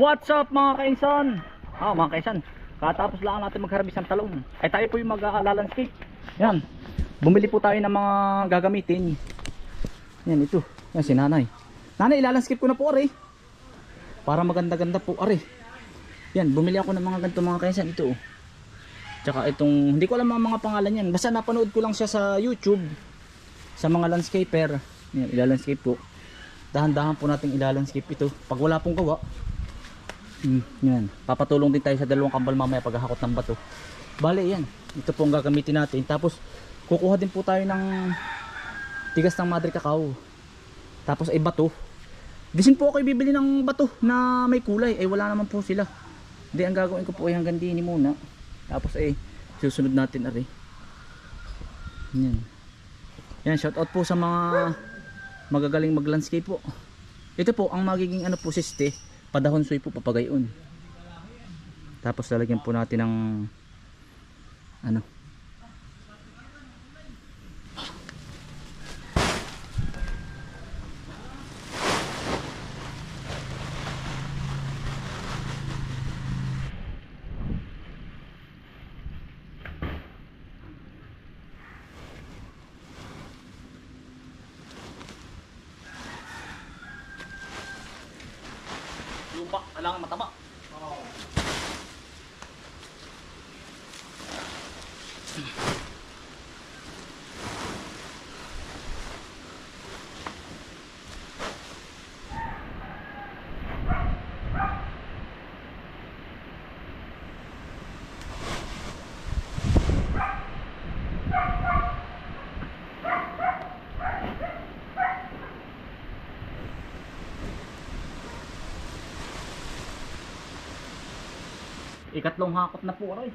What's up mga kainsan? Ah, mga kainsan, katapos lang natin magharvest ng talong. Ay tayo po yung mag-landscape. Yan. Bumili po tayo ng mga gagamitin. Yan ito. Yan si nanay. Nanay, ilalandscape ko na po are. Para maganda-ganda po are. Yan, bumili ako ng mga ganito mga kainsan ito. oh. Tsaka itong, hindi ko alam ang mga pangalan yan. Basta napanood ko lang siya sa YouTube. Sa mga landscaper. Yan, ilalandscape po. Dahan-dahan po natin ilalandscape ito. Pag wala pong gawa, Hmm, yan. Papatulong din tayo sa dalawang kambal mamaya paghahakot ng bato. Bale, yan. Ito po ang gagamitin natin. Tapos, kukuha din po tayo ng tigas ng madre cacao. Tapos ay bato. Disin po ako bibili ng bato na may kulay. Ay wala naman po sila. Hindi, ang gagawin ko po ay hanggang dini muna. Tapos ay susunod natin ari. Yan. Yan, shout out po sa mga magagaling mag-landscape po. Ito po ang magiging ano po siste padahon soy po papagayon. Tapos lalagyan po natin ng ano lupa kailangan mataba ikatlong hakot na po aray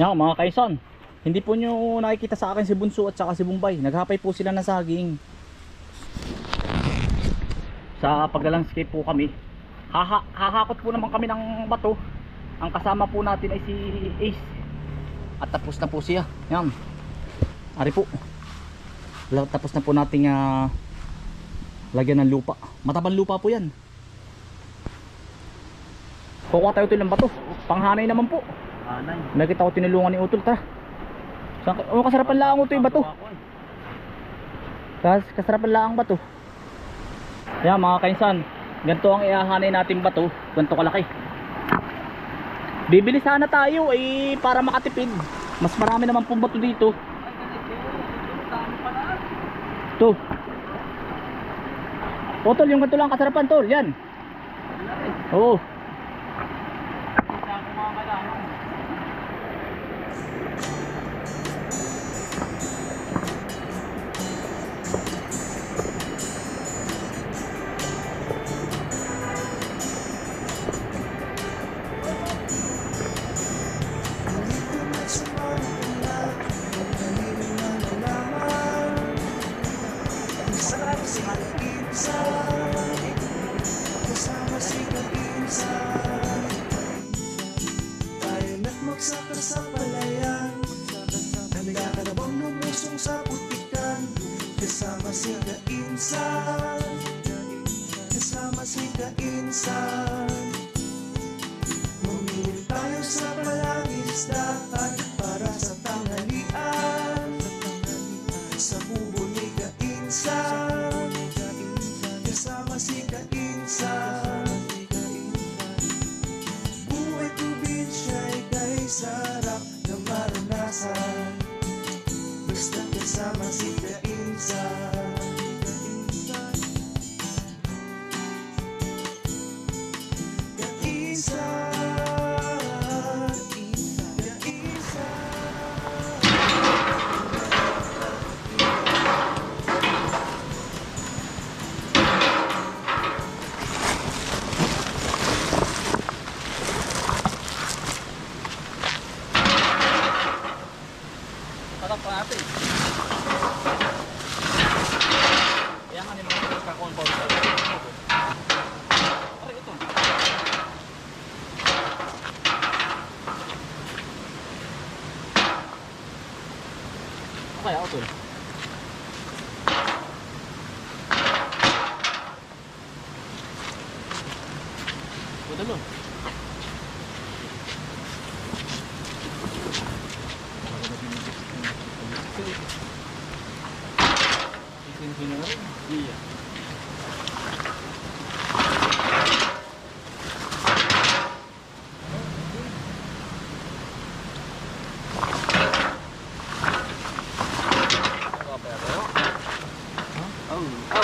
Yan mga kaisan, hindi po nyo nakikita sa akin si Bunso at saka si Bumbay. Naghapay po sila ng saging. Sa paglalandscape po kami. Haha hahakot po naman kami ng bato. Ang kasama po natin ay si Ace. At tapos na po siya. Yan. Ari po. Tapos na po nating ah, lagyan ng lupa. Matabang lupa po yan. Kukuha tayo ito ng bato. Panghanay naman po. Anay. Nakita ko tinulungan ni Utol, tara. Saan ka- Oh, kasarapan lang ito yung bato. Kas kasarapan lang bato. Yan mga kainsan, ganito ang iahanay natin bato, ganito kalaki. Bibili sana tayo eh para makatipid. Mas marami naman pong bato dito. Ito. O tol, yung ganito lang kasarapan tol, yan. Oo. Kasama si Kainsan. Kasama si Kainsan. Mamili tayo sa palangisdaan Para sarap na maranasan. Basta kasama si Kainsan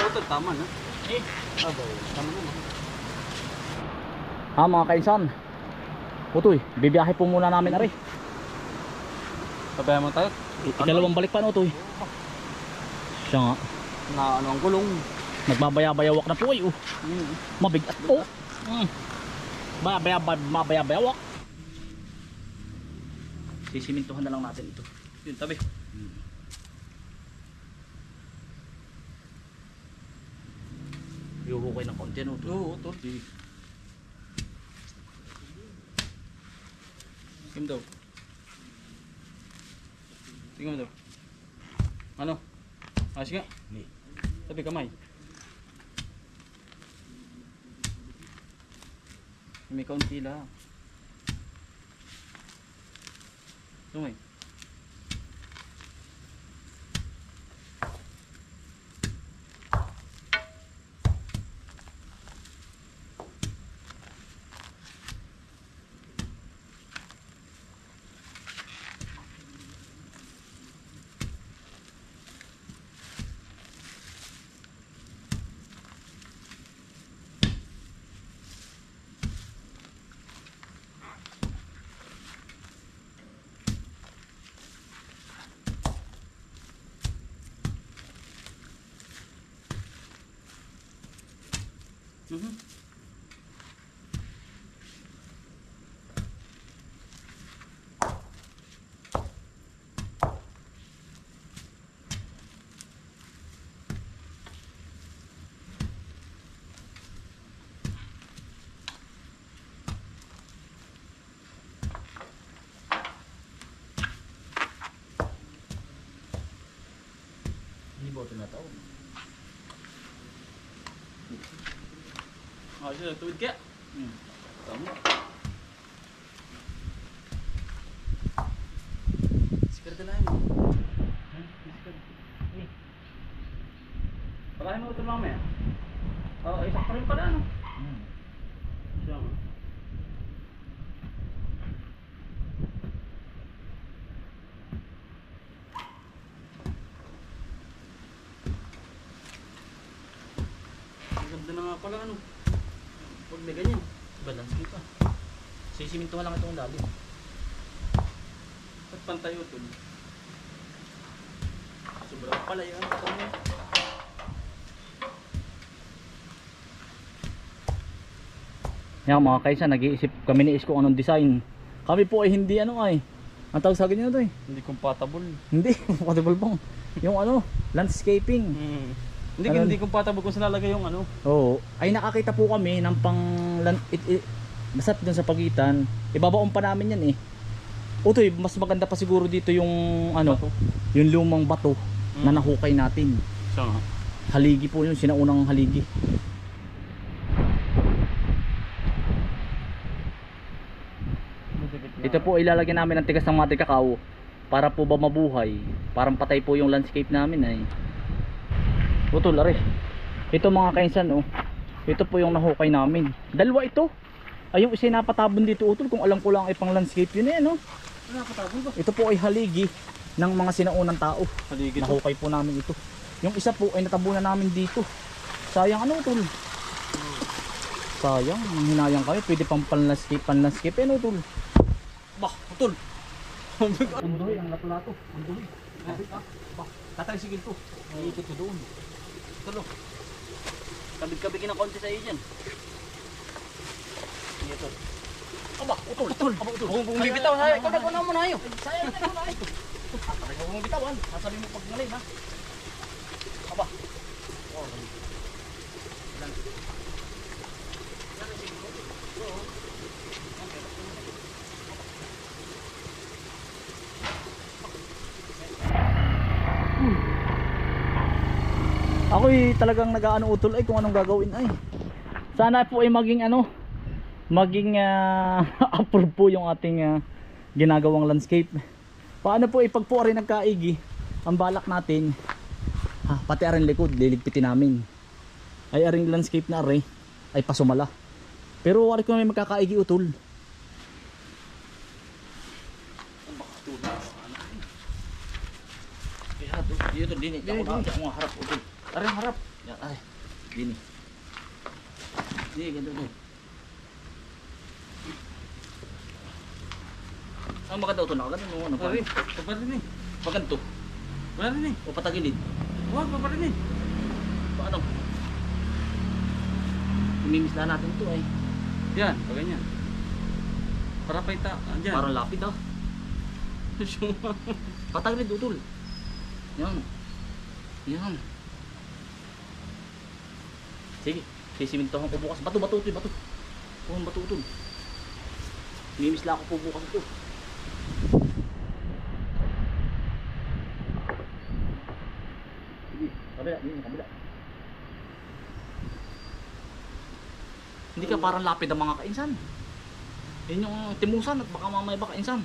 Ah, ito tama na. Eh, Ah, ba, tama na. Ha mga kainsan. Utoy, bibiyahe po muna namin ari. Sabayan mo tayo. Ikalawang balik pa no Utoy. Siya nga, Na ano ang gulong. nagbabayabayawak na po ay oh. Mm. Mabigat po. Mm. Mabaya, mabayabayawak. Sisimintuhan na lang natin ito. Yun, tabi. Iuhukay ng konti no. Oo, ito. Tingnan daw. Tingnan mo daw. Ano? Ah, sige. Ni. Tabi kamay. May kaunti lang. Tumay. Mhm. Hindi ba ito na tao? Ah, sige, tuwid kaya. Hmm. Tama. Sikarte na yun. Pakain mo ito mamaya. Oo, isa pa rin pala, ano? Hmm. Siya nga. Ang ganda na nga pala, ano? Huwag na ganyan. Kita. Sisimintuhan lang itong lalim. At pantay utol. Sobrang pala yan. Ito. Yan mga kaisa, nag-iisip kami ni Isko anong design. Kami po ay hindi ano ay. Ang tawag sa akin nyo to eh. Hindi compatible. Hindi, compatible bang. Yung ano, landscaping. Hmm. Hindi, Ano? hindi compatible kung saan lalagay yung ano. Oo. Ay nakakita po kami ng pang it, it, basta dun sa pagitan. Ibabaon pa namin yan eh. Utoy, mas maganda pa siguro dito yung ano, Bato. yung lumang bato na Mm. nahukay natin. Nga. Haligi po yun, sinaunang haligi. Ito po ilalagyan namin ng tigas ng mati kakao para po ba mabuhay. Parang patay po yung landscape namin ay. Utol, are. Ito mga kainsan oh. Ito po yung nahukay namin. Dalawa ito. Ay yung isa napatabon dito utol kung alam ko lang ay pang landscape yun eh no. Katapon ko? Ito po ay haligi ng mga sinaunang tao. Paligid to. Nahukay po namin ito. Yung isa po ay natabunan namin dito. Sayang ano tol? Sayang, hinayang kami. Pwede pang panlandscape, panlandscape. Ano tol? Bah, utol. Undoy, ang lato-lato. Undoy. Tatalsigil ko. Iikot ko doon. Tulo. Kabig-kabigin ng konti sa iyo dyan. Ito. Aba, utol. Utol. Aba, utol. Kung kung bibitaw na, ikaw na kuna mo na yun. Sayang na muna ito. Huwag mong bitawan. Sasabi mo pag ngalim ha. Aba. Oh, Ako'y talagang nag-aano utol ay kung anong gagawin ay. Sana po ay maging ano, maging ah, approve po yung ating ah, ginagawang landscape. Paano po ipag po rin nagkaigi, ang balak natin, ha, pati aring likod, liligpitin namin. Ay aring landscape na are, ay pasumala. Pero wari ko may magkakaigi utol. Dito din eh. Ako na, ako harap utol. Aray harap. Ay. Dini. Dini, ganito to. Ang maganda utol, nakaganda no, ano pa? Pare, paparin eh. Paganto. Paparin eh. O patagilid. Huwag, paparin eh. Paano? Imimis na natin to ay. Yan, pag ganyan. Para pa ita, andyan. Parang lapid ah. Patagilid utol. Yan. Yan. Sige, sisimintohan ko bukas. Bato, bato, utol, bato. Kuhan bato, utol. Imimis lang ako po bukas ito. Sige, kabila, yun, kabila. Ka parang lapid ang mga kainsan. Yun yung timusan at baka mamaya baka insan.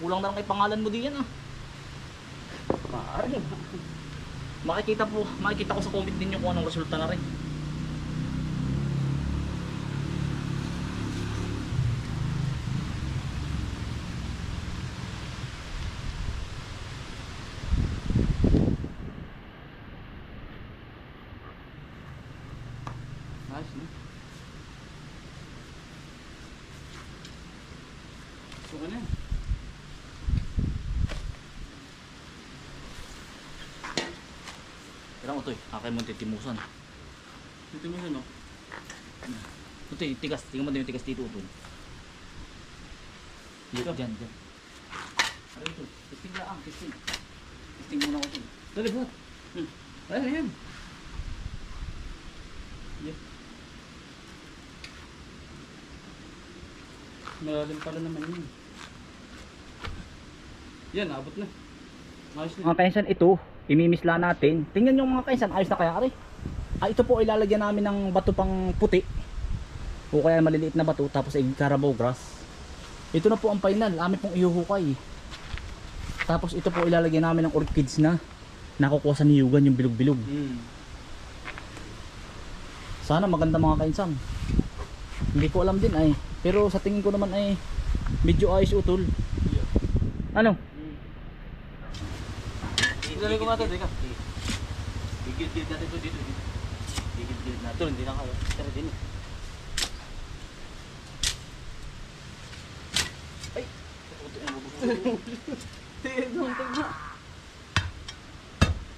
Kulang na lang kay pangalan mo diyan ah. Maaari. Makikita po, makikita ko sa comment ninyo kung anong resulta na rin. Ayos na. Suka na yan. Kailangan mo ito eh, kakay mo titimusan. Dito mo siya no? Ito eh, tigas, tingnan mo din yung tigas dito ito. Dito, dyan, dyan. Ano ito? Testing lang, testing. Testing muna ko ito. Dali, buhat. Hmm. Ayun, ayun. Yan. Malalim pala naman yun. Yan, abot na. Ayos na. Mga kainsan, ito, imimisla natin. Tingnan yung mga kainsan, ayos na kaya ari. Ah, ito po ilalagyan namin ng bato pang puti. O kaya maliliit na bato, tapos ay carabao grass. Ito na po ang final, amin pong ihuhukay. Tapos ito po ilalagyan namin ng orchids na nakukuha sa niyugan yung bilog-bilog. Hmm. Sana maganda mga kainsan. Hindi ko alam din ay. Pero sa tingin ko naman ay medyo ayos utol. Ano? Dali ko mata, teka. Gigit-gigit natin ito dito. Gigit-gigit natin. Ito, hindi na kaya. Tara din. Ay! Puto yung bubuk. Tuntog na.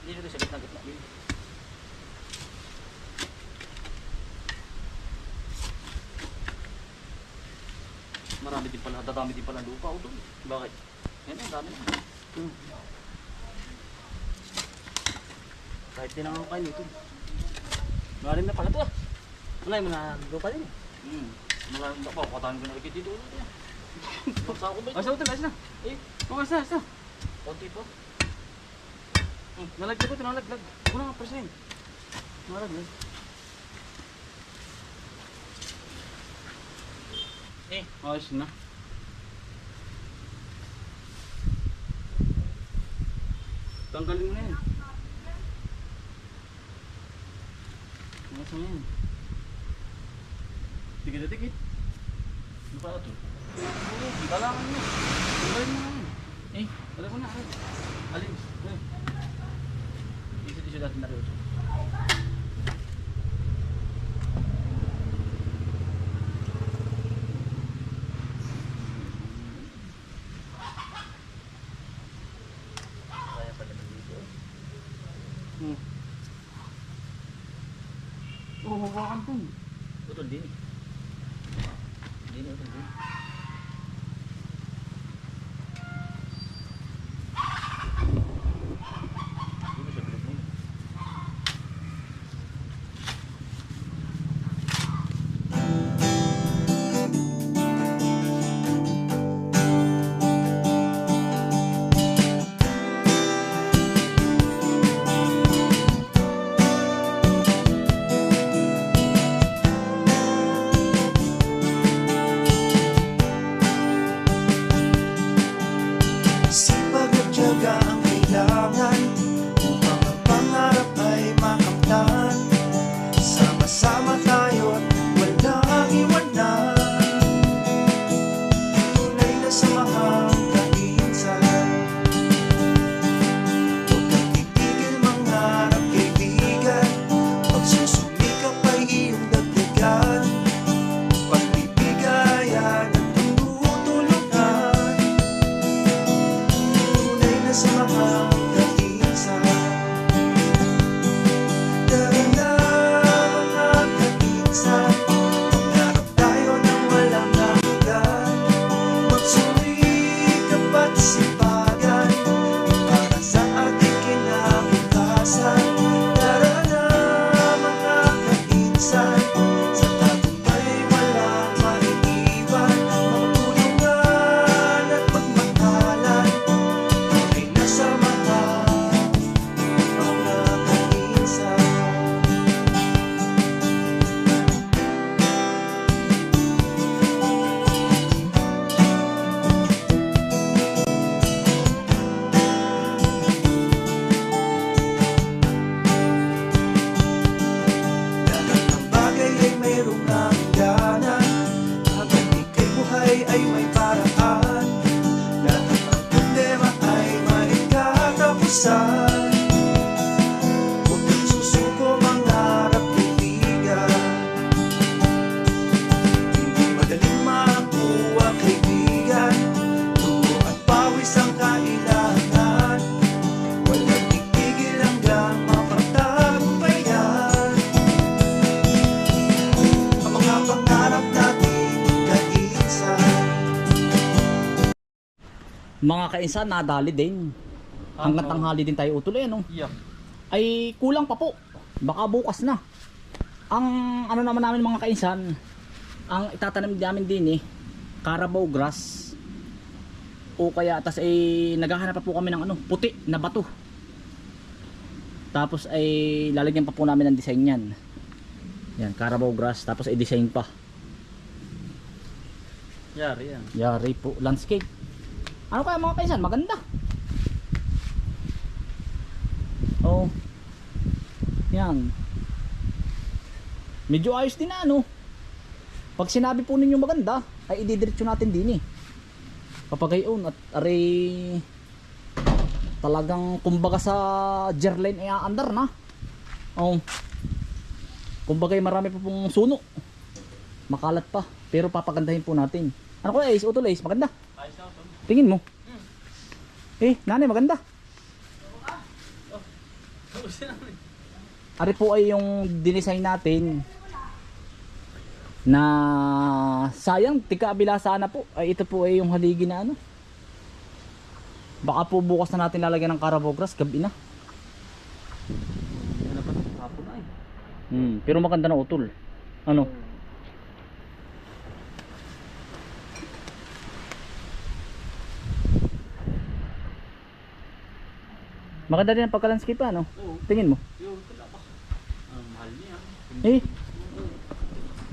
Dito ito sa gitna gitna. Marami din pala, dadami din pala lupa utol. Bakit? Yan ang dami na. Hmm. Kahit tinangang kayo nito. Malalim na pala ito ah. Wala yung mga lupa din. Hmm. Marami na pa, katahan ko na ulit dito ulit. yan. Basta ako ba ito? Ayos na ito, ayos na. Eh, Oh, ayos na, ayos na. konti pa. Hmm, Nalaglag ito, nalaglag. Wala nga percent. Nalaglag. Eh, Ayos na. Tanggalin mo na yan. Ayos na yan. Tikit na tikit. ano pa ito? Oo, Kailangan mo. Mo. Eh, Wala ko na. alin? Ay. Isu-isu natin na rin. Oo, kainsan Huwag kang susuko mangarap kaibigan Hindi madaling makuha kaibigan Tumo at pawis ang kailangan Walang titigil hanggang mapagtagumpayan Ang mga pangarap natin kainsan Mga kainsan, nadali din. Hanggang tanghali din tayo utuloy, ano? Yeah. Ay kulang pa po. Baka bukas na. Ang ano naman namin mga kainsan, ang itatanim namin din eh, Carabao grass. O kaya, tas ay naghahanap pa po kami ng ano, puti na bato. Tapos ay lalagyan pa po namin ng design yan. Yan, Carabao grass. Tapos ay design pa. Yari yan. Yari po, landscape. Ano kaya mga kaisan? Maganda. Oh. Yan. Medyo ayos din na ano. Pag sinabi po ninyo maganda, ay ididiretso natin din eh. Papagayon at aray talagang kumbaga sa Jerline ay aandar na. Oh. Kumbaga ay marami pa pong suno. Makalat pa. Pero papagandahin po natin. Ano ko Ace? Utol Ace, maganda. Tingin mo. Eh, nanay maganda. Ari po ay yung dinesign natin na sayang tika-abila sana po. Ay ito po ay yung haligi na ano. Baka po bukas na natin lalagyan ng Carabao grass gabi na. Pa. Hapon na eh. hmm, pero maganda na utol. Ano? Maganda din ang pagka-landscape ano? Tingin mo Yun, wala pa. Ang mahal niya. Eh,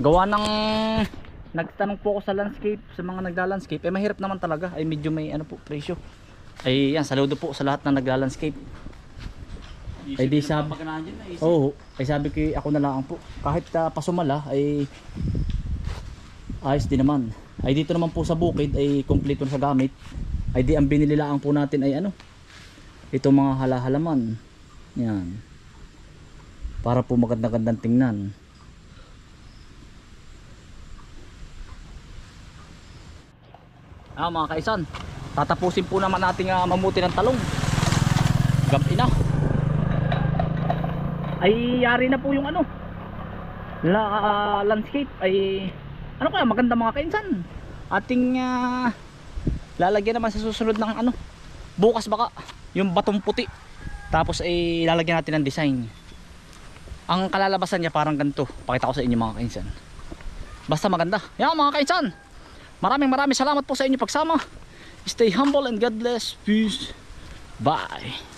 gawa ng nagtanong po ako sa landscape, sa mga nagla-landscape, eh mahirap naman talaga, ay medyo may ano po, presyo. Ay yan, saludo po sa lahat na nagla-landscape. Ay, di sab- Pagkanahan dyan na isip. Oo, ay sabi ko ako na lang po, kahit uh, pasumala, ay ayos din naman. Ay dito naman po sa bukid, ay kompleto na sa gamit. Ay di ang binili lang po natin ay ano, itong mga halahalaman. Yan. Para po maganda-gandang tingnan. Ah mga kaisan, tatapusin po naman natin uh, mamuti ng talong. Gabi na. Ay yari na po yung ano. La, ah, landscape ay ano kaya maganda mga kainsan. Ating ah, lalagyan naman sa susunod ng ano. Bukas baka yung batong puti. Tapos ay lalagyan natin ng design. Ang kalalabasan niya parang ganito. Pakita ko sa inyo mga kainsan. Basta maganda. Yan mga kainsan. Maraming maraming salamat po sa inyo pagsama. Stay humble and God bless. Peace. Bye.